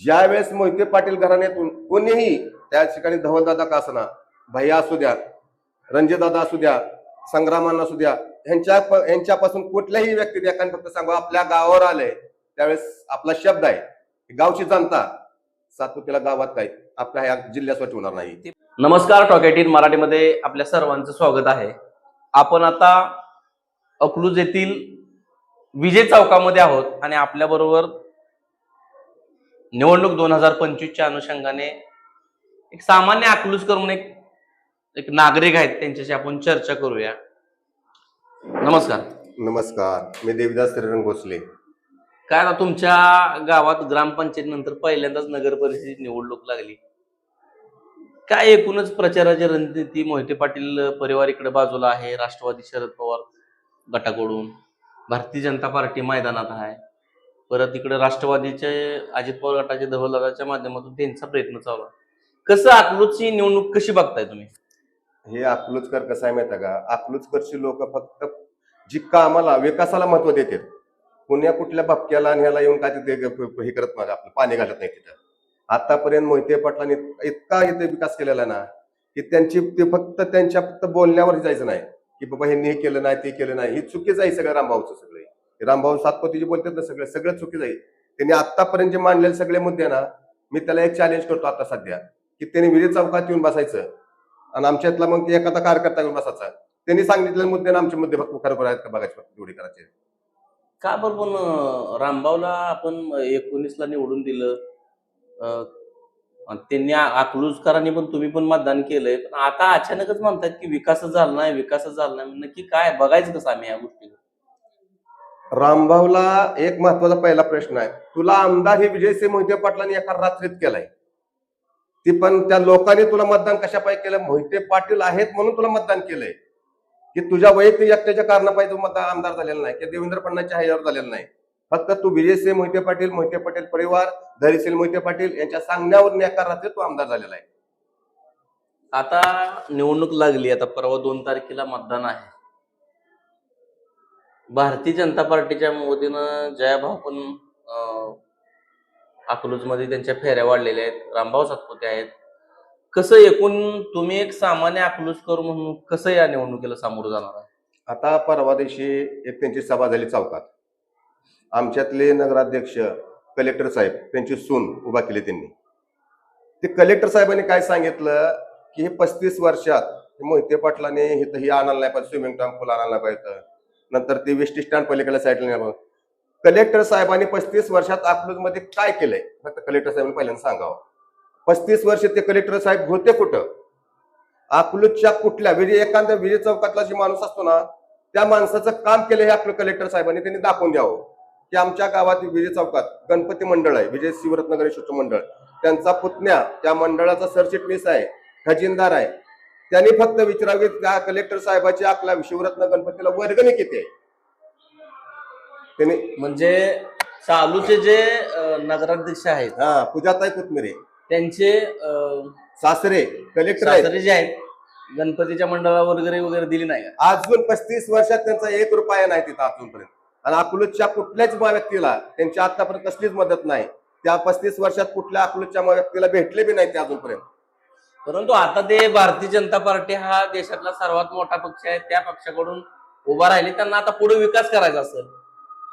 ज्या वेळेस मोहिते पाटील घराण्यातून कोणीही त्या ठिकाणी धवलदादा का असना भैया असू द्या रणजितदादा असू द्या संग्रामांना असू द्या ह्यांच्या ह्यांच्यापासून कुठल्याही व्यक्ती एकाने फक्त सांगू आपल्या गावावर आलंय. त्यावेळेस आपला शब्द आहे गावची जनता सातपुतीला गावात काय आपल्या ह्या जिल्ह्यात होणार नाही. नमस्कार टॉकेटीन मराठीमध्ये आपल्या सर्वांचं स्वागत आहे. आपण आता अकलूज येथील विजय चौकामध्ये आहोत आणि आपल्या बरोबर निवडणूक दोन हजार पंचवीसच्या अनुषंगाने एक सामान्य अकलूजकर म्हणून एक एक नागरिक आहेत त्यांच्याशी आपण चर्चा करूया. नमस्कार. नमस्कार. मी देविदास श्रीरंग भोसले. काय आता तुमच्या गावात ग्रामपंचायत नंतर पहिल्यांदाच नगर परिषदेची निवडणूक लागली. काय एकूणच प्रचाराची रणनीती मोहिते पाटील परिवार इकडे बाजूला आहे. राष्ट्रवादी शरद पवार गटाकडून. भारतीय जनता पार्टी मैदानात आहे. परत इकडे राष्ट्रवादीचे अजित पवार गटाचे धवलदादाच्या माध्यमातून त्यांचा प्रयत्न चालू आहे. कसं अकलूजची निवडणूक कशी बघताय तुम्ही? हे अकलूजकर कसं आहे माहिती आहे का? अकलूजकरची लोक फक्त जी कामाला विकासाला महत्त्व देतात. पुण्या कुठल्या भपक्याला आणि ह्याला येऊन काय तिथे हे करत नाही आपलं पाणी घालत नाही तिथं. आतापर्यंत मोहिते पाटलांनी इतका इथे विकास केलेला ना की त्यांची ते फक्त त्यांच्या फक्त बोलण्यावर जायचं नाही. की बाबा ह्यांनी हे केलं नाही ते केलं नाही. ही चुकीचं आहे सगळं रामभाऊचं सगळे. रामभाऊ सातपती जे बोलतात ना सगळं सगळं चुकीचं आहे त्यांनी आतापर्यंत जे मांडलेले सगळे मुद्दे ना मी त्याला एक चॅलेंज करतो आता सध्या की त्यांनी विजय चौकात येऊन बसायचं. आणि आमच्यातला मग ते एखादा कार्यकर्ता येऊन बसायचा. त्यांनी सांगितलेले मुद्दे ना आमचे मुद्दे फक्त खरोखर आहेत का बघायचे फक्त करायचे. का बरं पण रामभाऊला आपण एकोणीसला निवडून दिलं. आणि त्यांनी आ- अकलूजकरांनी पण तुम्ही पण मतदान केलंय. पण आता अचानकच म्हणतात की विकास झाला नाही विकास झाला नाही. नक्की काय? बघायचं कसं आम्ही या गोष्टी रामभाऊला एक महत्त्वाचा पहिला प्रश्न आहे. तुला आमदार हे विजयसिंह मोहिते पाटलांनी एका रात्रीत केलाय. ती पण त्या लोकांनी तुला मतदान कशापाई केलं? मोहिते पाटील आहेत म्हणून तुला मतदान केलंय. की तुझ्या वैयक्तिक एकट्याच्या कारणापायी तू मतदान आमदार झालेला नाही की देवेंद्र फडणवीसच्या ह्याच्यावर झालेला नाही. फक्त तू विजयसिंह मोहिते पाटील मोहिते पाटील परिवार धैर्यशील मोहिते पाटील यांच्या सांगण्यावर एका रात्रीत तू आमदार झालेला आहे. आता निवडणूक लागली आता परवा दोन तारखेला मतदान आहे. भारतीय जनता पार्टीच्या मोदीनं जयाभाऊ पण अकलूजमध्ये त्यांच्या फेऱ्या वाढलेल्या आहेत. रामभाऊ सातपुते आहेत. कसं एकूण तुम्ही एक सामान्य अकलूजकर म्हणून कसं या निवडणुकीला सामोरं जाणार आहे? आता परवा दिवशी एक त्यांची सभा झाली चौकात. आमच्यातले नगराध्यक्ष कलेक्टर साहेब त्यांची सून उभा केली त्यांनी. ते कलेक्टर साहेबांनी काय सांगितलं की हे पस्तीस वर्षात हे मोहिते पाटलाने हे ही आणायला नाही पाहिजे स्विमिंग टँक आणायला पाहिजे. नंतर ते वेस्टी स्टँड पलीकडल्या साईडला कलेक्टर साहेबांनी पस्तीस वर्षात अकलूजमध्ये काय केलंय? फक्त कलेक्टर साहेबांनी पहिल्यांदा सांगावं. पस्तीस वर्ष ते कलेक्टर साहेब होते कुठं? अकलूजच्या कुठल्या? विजय एखाद्या विजय चौकातला जे माणूस असतो ना त्या माणसाचं काम केलं हे आपलं कलेक्टर साहेबांनी त्यांनी दाखवून द्यावं. की आमच्या गावात विजय चौकात गणपती मंडळ आहे विजय शिवरत्न गणेशोत्सव मंडळ त्यांचा पुतण्या त्या मंडळाचा सरचिटणीस आहे खजिनदार आहे त्यांनी फक्त विचारावे त्या कलेक्टर साहेबाची आपल्या शिवरत्न गणपतीला वर्गणी किती आहे? त्यांनी म्हणजे चालूचे जे अं, नगराध्यक्ष आहेत हा पूजाताई कुतमिरे त्यांचे अं, सासरे कलेक्टर आहेत. सासरे जे आहेत गणपतीच्या मंडळाला वगैरे वगैरे दिली नाही का? अजून पस्तीस वर्षात त्यांचा एक रुपया नाही तिथं अजूनपर्यंत. आणि अकलूजच्या कुठल्याच मा- व्यक्तीला त्यांची आतापर्यंत कसलीच मदत नाही. त्या पस्तीस वर्षात कुठल्या अकलूजच्या मा- व्यक्तीला भेटले बी नाही ते अजूनपर्यंत. परंतु आता ते भारतीय जनता पार्टी हा देशातला सर्वात मोठा पक्ष आहे. त्या पक्षाकडून उभा राहिले. त्यांना आता पुढे विकास करायचा असेल.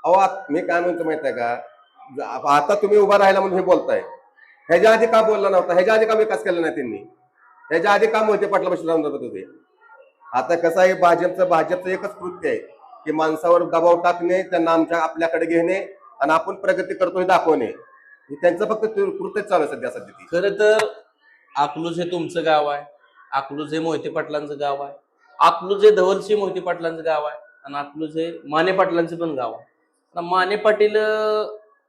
अहो आत- मी काय म्हणतो माहीत आहे का आता तुम्ही उभा राहिला म्हणून हे बोलताय. ह्याच्या आधी का बोलला नव्हता? ह्याच्या आधी का विकास केला नाही त्यांनी? ह्याच्या आधी का मोहिते पाटला जात होते? आता कसं आहे भाजपचं भाजपचं एकच कृत्य आहे की माणसावर दबाव टाकणे त्यांना आमच्या आपल्याकडे घेणे आणि आपण प्रगती दाखवणे. हे त्यांचं फक्त कृत्यच चालू आहे सध्या सध्या ती. खर तर अकलूज हे तुमचं गाव आहे. अकलूज हे मोहिते पाटलांचं गाव आहे. अकलूज हे धवलशी मोहिते पाटलांचं गाव आहे. आणि अकलूज हे माने पाटलांचं पण गाव आहे. आता माने पाटील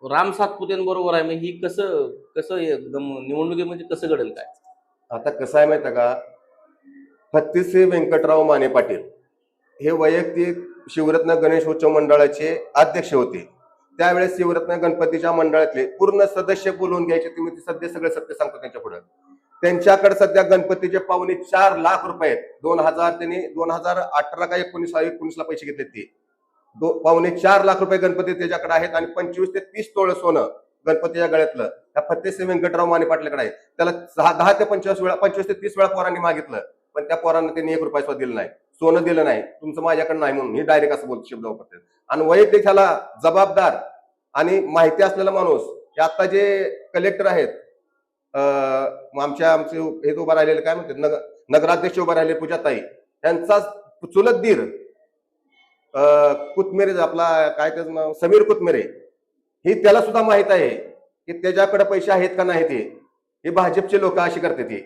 राम सातपुतेंबरोबर आहे. मग ही कसं कसं निवडणुकीमध्ये कसं घडेल काय? आता कसं आहे माहिती आहे का? हत्तीश्री व्यंकटराव माने पाटील हे वैयक्तिक शिवरत्न गणेश उत्सव मंडळाचे अध्यक्ष होते. त्यावेळेस शिवरत्न गणपतीच्या मंडळातले पूर्ण सदस्य बोलवून घ्यायचे. तुम्ही ते सध्या सगळे सत्य सांगतो त्यांच्या पुढे. त्यांच्याकडे सध्या गणपतीचे पावणे चार लाख रुपये आहेत. दोन हजार त्यांनी दोन हजार अठरा का एकोणीस एकोणीसला पैसे घेतले ते. दो पावणे चार लाख रुपये गणपती त्याच्याकडे आहेत आणि पंचवीस ते तीस तोळ सोनं गणपतीच्या गळ्यातलं. त्या फत्तेसिंह व्यंकटराव माने पाटलाकडे आहे त्याला दहा दहा ते पंचवीस वेळा पंचवीस ते तीस वेळा पोरांनी मागितलं. पण त्या पोरांना त्यांनी एक रुपया सुद्धा दिलं नाही. सोनं दिलं नाही. तुमचं माझ्याकडे नाही म्हणून हे डायरेक्ट असं बोलतो शब्द वापरते आणि वैयक्तिक ह्याला जबाबदार आणि माहिती असलेला माणूस हे आता जे कलेक्टर आहेत आमच्या आमचे हे उभा राहिलेले काय म्हणते नगर नगराध्यक्ष उभा राहिले पूजाताई. त्यांचा चुलत दीर अं, कुतमेरे आपला काय त्याचं नाव? समीर कुतमेरे. ही त्याला सुद्धा माहीत आहे की त्याच्याकडे पैसे आहेत का नाही ते. हे भाजपचे लोक अशी करते ते.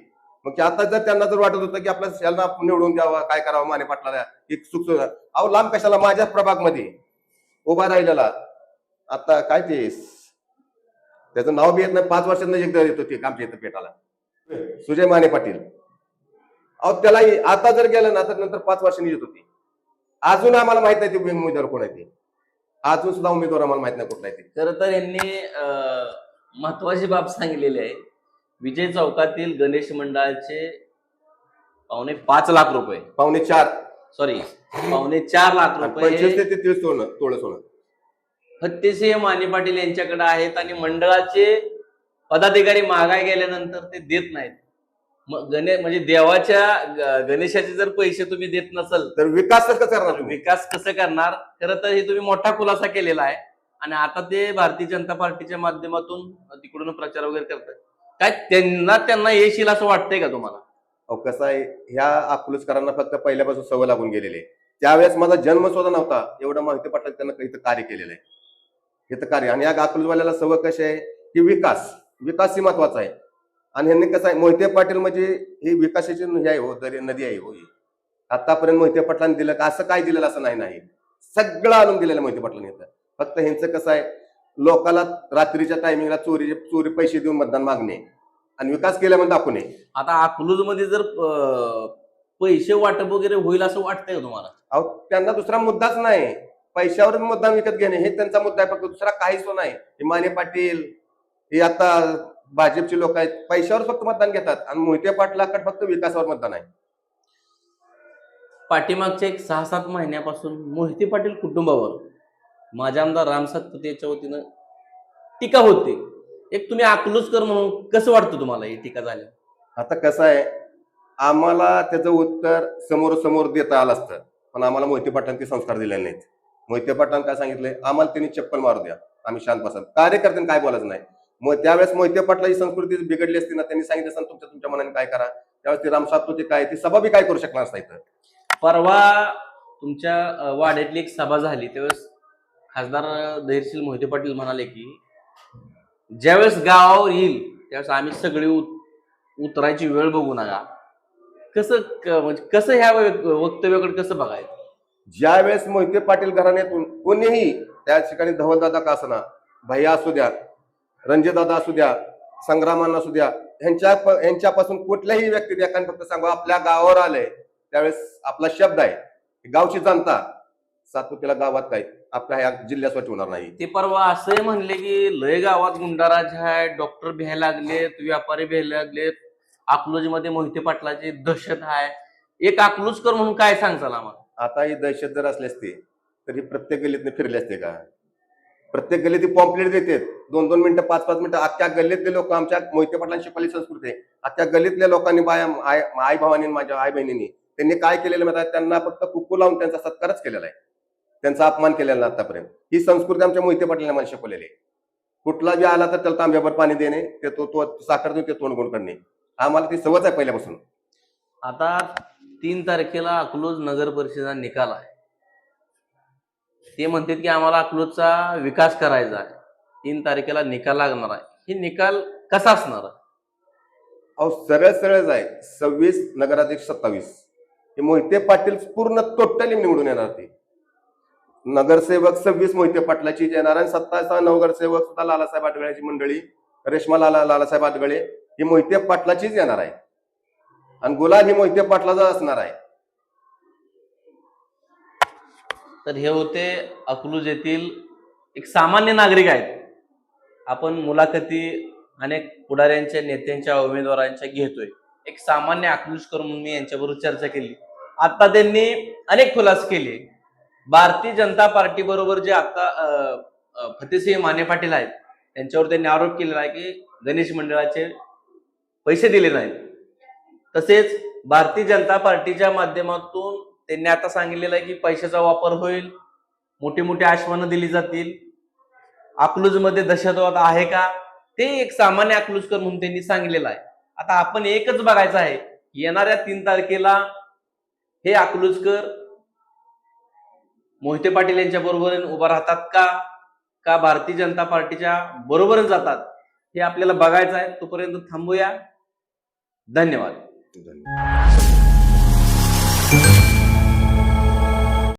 मग आता जर त्यांना जर वाटत होतं की आपल्या यांना निवडून द्यावा काय करावं माने पाटला एक सुख अहो लांब कशाला? माझ्याच प्रभागमध्ये. उभा राहिलेला. आता काय ते? त्याचं नाव बी येत नाही. पाच वर्षांना एकदा येतो ते आमच्या इथं पेटाला. सुजय माने पाटील. अहो त्याला आता जर गेलं ना तर नंतर पाच वर्षांनी येत होती. अजून आम्हाला माहीत नाही ते उमेदवार कोण आहे ते. अजून सुद्धा उमेदवार आम्हाला माहीत नाही कुठला आहे ते. खर तर यांनी महत्वाची बाब सांगितलेली आहे. विजय चौकातील गणेश मंडळाचे पावणे पाच लाख रुपये. पावणे चार. सॉरी पावणे चार लाख पंचवीस रुपये ते तीस सोनं तोळं सोनं फत्तेसिंह माने पाटील यांच्याकडे आहेत आणि मंडळाचे पदाधिकारी मागाय गेल्यानंतर ते देत नाहीत. मग गणे म्हणजे देवाच्या गणेशाचे जर पैसे तुम्ही देत नसल तर विकास कसं करणार विकास कसं करणार? खरं तर हे तुम्ही मोठा खुलासा केलेला आहे. आणि आता ते भारतीय जनता पार्टीच्या माध्यमातून तिकडून प्रचार वगैरे करतात. काय त्यांना त्यांना यश येईल असं वाटतंय का तुम्हाला? अहो कसं आहे ह्या अकलूजकरांना फक्त पहिल्यापासून सवय लागून गेलेली आहे. त्यावेळेस माझा जन्म सुद्धा नव्हता. एवढं माहिती पटलं त्यांना इथं कार्य केलेलं आहे. इथं कार्य आणि या अकलूजवाल्याला सवय कशी आहे? की विकास. विकास ही महत्त्वाचा आहे. आणि ह्यांनी कसं आहे मोहिते पाटील म्हणजे ही विकासाची हे आहे हो दरी नदी आहे हो ही. आतापर्यंत मोहिते पाटलांनी दिलं का? असं काय दिलेलं असं नाही नाही. सगळं आणून दिलेलं मोहिते पाटलांनी इथं. फक्त ह्यांचं कसं आहे लोकाला रात्रीच्या टायमिंगला चोरी चोरी पैसे देऊन मतदान मागणे. आणि विकास केल्यामध्ये दाखवणे. आता अकलूजमध्ये जर पैसे वाटप वगैरे होईल असं वाटतंय तुम्हाला? अहो त्यांना दुसरा मुद्दाच नाही. पैशावर मतदान विकत घेणे हे त्यांचा मुद्दा आहे. फक्त दुसरा काहीच नाही. हे माने पाटील हे आता भाजपचे लोक आहेत. पैशावर फक्त मतदान घेतात. आणि मोहिते पाटलाकडे फक्त विकासावर मतदान आहे. पाठीमागच्या एक सहा सात महिन्यापासून मोहिते पाटील कुटुंबावर माझ्या आमदार राम सातपुते याच्या वतीनं टीका होते. एक तुम्ही अकलूजकर म्हणून कसं वाटतं तुम्हाला ही टीका झाली? आता कसं आहे आम्हाला त्याचं उत्तर समोर समोर देता आलं असतं. पण आम्हाला मोहिते पाटलांनी ते संस्कार दिलेले नाहीत. मोहिते पाटलांनी काय सांगितलंय? आम्हाला त्यांनी चप्पल मारू द्या. आम्ही शांत बसाल. कार्यकर्त्यांनी काय बोलायचं नाही. मग त्यावेळेस मोहिते पाटलाची संस्कृती बिघडली असती ना त्यांनी सांगितलं असतं तुमच्या तुमच्या मनाने काय करा. त्यावेळेस ते राम सातपुते काय ती सभा बी काय करू शकणार असता इथं परवा तुमच्या वाड्यातली एक सभा झाली. त्यावेळेस खासदार धैर्यशील मोहिते पाटील म्हणाले की ज्यावेळेस गावावर येईल त्यावेळेस आम्ही सगळी उतरायची वेळ बघू नका. कसं म्हणजे कसं ह्या वक्तव्याकडे कसं बघायचं? ज्या वेळेस मोहिते पाटील घराण्यातून कोणीही त्या ठिकाणी धवलदादा का असना भैया असू द्या रणजितदादा असू द्या संग्रामांना असू द्या ह्यांच्या ह्यांच्यापासून कुठल्याही व्यक्ती एकाने फक्त सांगू आपल्या गावावर आलंय त्यावेळेस आपला शब्द आहे गावची जनता सातपुतीला गावात काय आपल्या ह्या जिल्ह्यासाठी होणार नाही. ते परवा असंही म्हणले की लय गावात गुंडाराज आहे डॉक्टर भ्यायला लागलेत व्यापारी भ्यायला लागलेत अकलोजीमध्ये मोहिते पाटलाची दहशत आहे एक अकलूजकर म्हणून काय सांगचाल आम्हाला? आता ही दहशत जर असली असती तरी प्रत्येक गल्लीतने फिरले असते का? प्रत्येक गल्लीत ती पॉम्पलेट देतात. दोन दोन मिनिटं पाच पाच मिनिटं. अख्ख्या गल्लीतले लोक आमच्या मोहिते पाटलांची शिकवली संस्कृती आहे. अख्ख्या गल्लीतल्या लोकांनी बाया आई आई भावानी माझ्या आई बहिणींनी त्यांनी काय केलेलं माहिती त्यांना फक्त कुकू लावून त्यांचा सत्कारच केलेला आहे. त्यांचा अपमान केलेला आतापर्यंत. ही संस्कृती आमच्या मोहिते पाटलांना मला शिकवलेली आहे. कुठला बी आला तर त्याला तांब्यावर पाणी देणे ते तो तो साखर देऊन ते तोंड गोंड करणे. आम्हाला ती सवच आहे पहिल्यापासून. आता तीन तारखेला अकलूज नगर परिषदेचा निकाल आहे. ते म्हणतात की आम्हाला अकलूजचा विकास करायचा आहे. तीन तारखेला निकाल लागणार आहे. हे निकाल कसा असणार? आहे अहो सरळ सरळच आहे. सव्वीस नगराध्यक्ष सत्तावीस. हे मोहिते पाटील पूर्ण टोटली निवडून येणार ते. नगरसेवक सव्वीस मोहिते पाटलाची येणार आणि सत्तावीस नगरसेवक सुद्धा लालासाहेब आठगळ्याची मंडळी रेश्मा लाला लालासाहेब आडगळे ही मोहिते पाटलाचीच येणार आहे. आणि गुलाल ही मोहिते पाटलाचा असणार आहे. तर हे होते अकलूज येथील एक सामान्य नागरिक आहेत. आपण मुलाखती अनेक पुढाऱ्यांच्या नेत्यांच्या उमेदवारांच्या घेतोय. एक सामान्य अकलूजकर म्हणून मी यांच्याबरोबर चर्चा केली. आता त्यांनी अनेक खुलास केले. भारतीय जनता पार्टी बरोबर जे आता फतेसिंह माने पाटील आहेत त्यांच्यावर त्यांनी आरोप केलेला आहे की गणेश मंडळाचे पैसे दिले नाहीत. तसेच भारतीय जनता पार्टीच्या माध्यमातून त्यांनी आता सांगितलेलं आहे की पैशाचा वापर होईल मोठी मोठी आश्वानं दिली जातील. अकलूजमध्ये दहशतवाद आहे का? ते एक सामान्य अकलूजकर म्हणून त्यांनी सांगितलेलं आहे. आता आपण एकच बघायचं आहे येणाऱ्या तीन तारखेला हे अकलूजकर मोहिते पाटील यांच्या बरोबर उभा राहतात का? का भारतीय जनता पार्टीच्या बरोबरच जातात? हे आपल्याला बघायचं आहे. तोपर्यंत थांबूया. धन्यवाद. धन्यवाद